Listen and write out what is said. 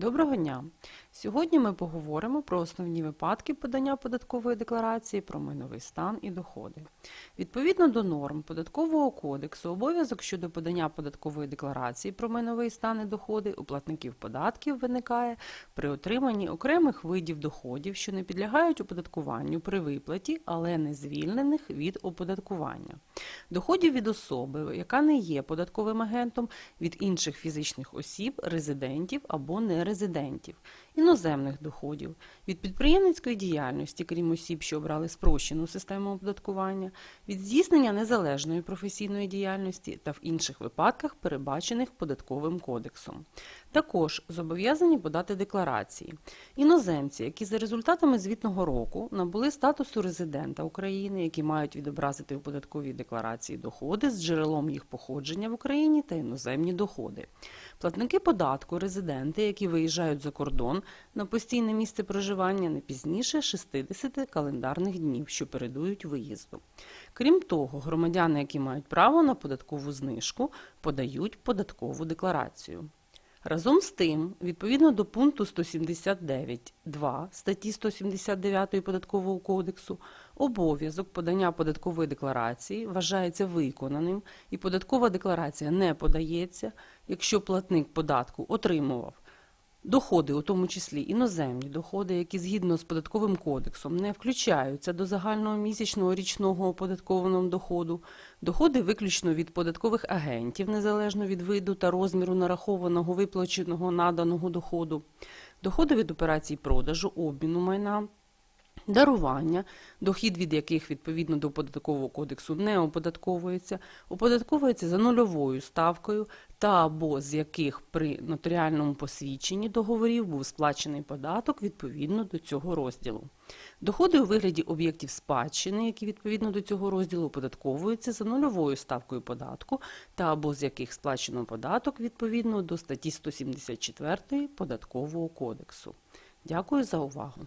Доброго дня! Сьогодні ми поговоримо про основні випадки подання податкової декларації про майновий стан і доходи. Відповідно до норм Податкового кодексу, обов'язок щодо подання податкової декларації про майновий стан і доходи у платників податків виникає при отриманні окремих видів доходів, що не підлягають оподаткуванню при виплаті, але не звільнених від оподаткування. Доходів від особи, яка не є податковим агентом, від інших фізичних осіб, резидентів або нерезидентів, іноземних доходів, від підприємницької діяльності, крім осіб, що обрали спрощену систему оподаткування, від здійснення незалежної професійної діяльності та в інших випадках, передбачених податковим кодексом. Також зобов'язані подати декларації. Іноземці, які за результатами звітного року набули статусу резидента України, які мають відобразити у податковій декларації доходи з джерелом їх походження в Україні та іноземні доходи. Платники податку, резиденти, які виїжджають за кордон на постійне місце проживання не пізніше 60 календарних днів, що передують виїзду. Крім того, громадяни, які мають право на податкову знижку, подають податкову декларацію. Разом з тим, відповідно до пункту 179.2 статті 179 Податкового кодексу, обов'язок подання податкової декларації вважається виконаним і податкова декларація не подається, якщо платник податку отримував доходи, у тому числі іноземні доходи, які згідно з податковим кодексом не включаються до загального місячного річного оподаткованого доходу, доходи виключно від податкових агентів, незалежно від виду та розміру нарахованого виплаченого наданого доходу, доходи від операцій продажу, обміну майна. Дарування, дохід від яких відповідно до податкового кодексу не оподатковується, оподатковується за нульовою ставкою та або з яких при нотаріальному посвідченні договорів був сплачений податок відповідно до цього розділу. Доходи у вигляді об'єктів спадщини, які відповідно до цього розділу оподатковуються за нульовою ставкою податку та або з яких сплачено податок відповідно до статті 174 Податкового кодексу. Дякую за увагу.